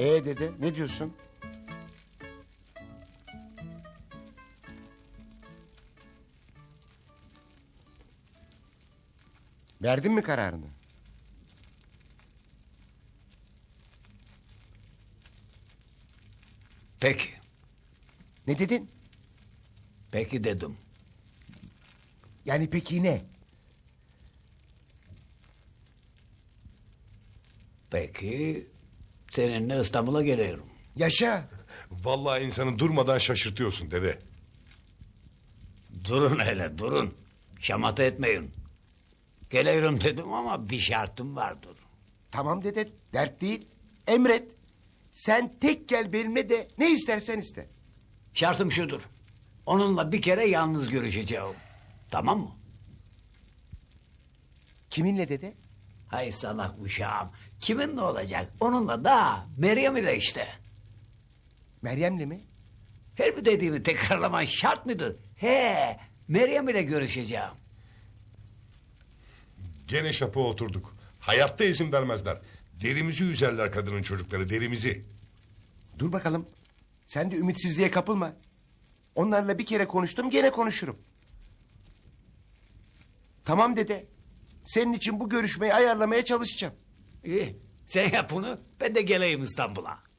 Ee dede ne diyorsun? Verdin mi kararını? Peki. Ne dedin? Peki dedim. Yani peki ne? Peki seninle İstanbul'a geliyorum. Yaşa. Vallahi insanı durmadan şaşırtıyorsun dede. Durun hele durun. Şamata etmeyin. Geliyorum dedim ama bir şartım vardır. Tamam dede dert değil. Emret. Sen tek gel benimle de ne istersen iste. Şartım şudur. Onunla bir kere yalnız görüşeceğim. Tamam mı? Kiminle dede? Hay salak uşağım. Kiminle olacak? Onunla da Meryem ile işte. Meryem'le mi? Her bir dediğimi tekrarlaman şart mıdır? He, Meryem ile görüşeceğim. Gene şapa oturduk. Hayatta izin vermezler. Derimizi üzerler kadının çocukları derimizi. Dur bakalım. Sen de ümitsizliğe kapılma. Onlarla bir kere konuştum gene konuşurum. Tamam dede. Senin için bu görüşmeyi ayarlamaya çalışacağım. İyi, sen yap bunu, ben de geleyim İstanbul'a.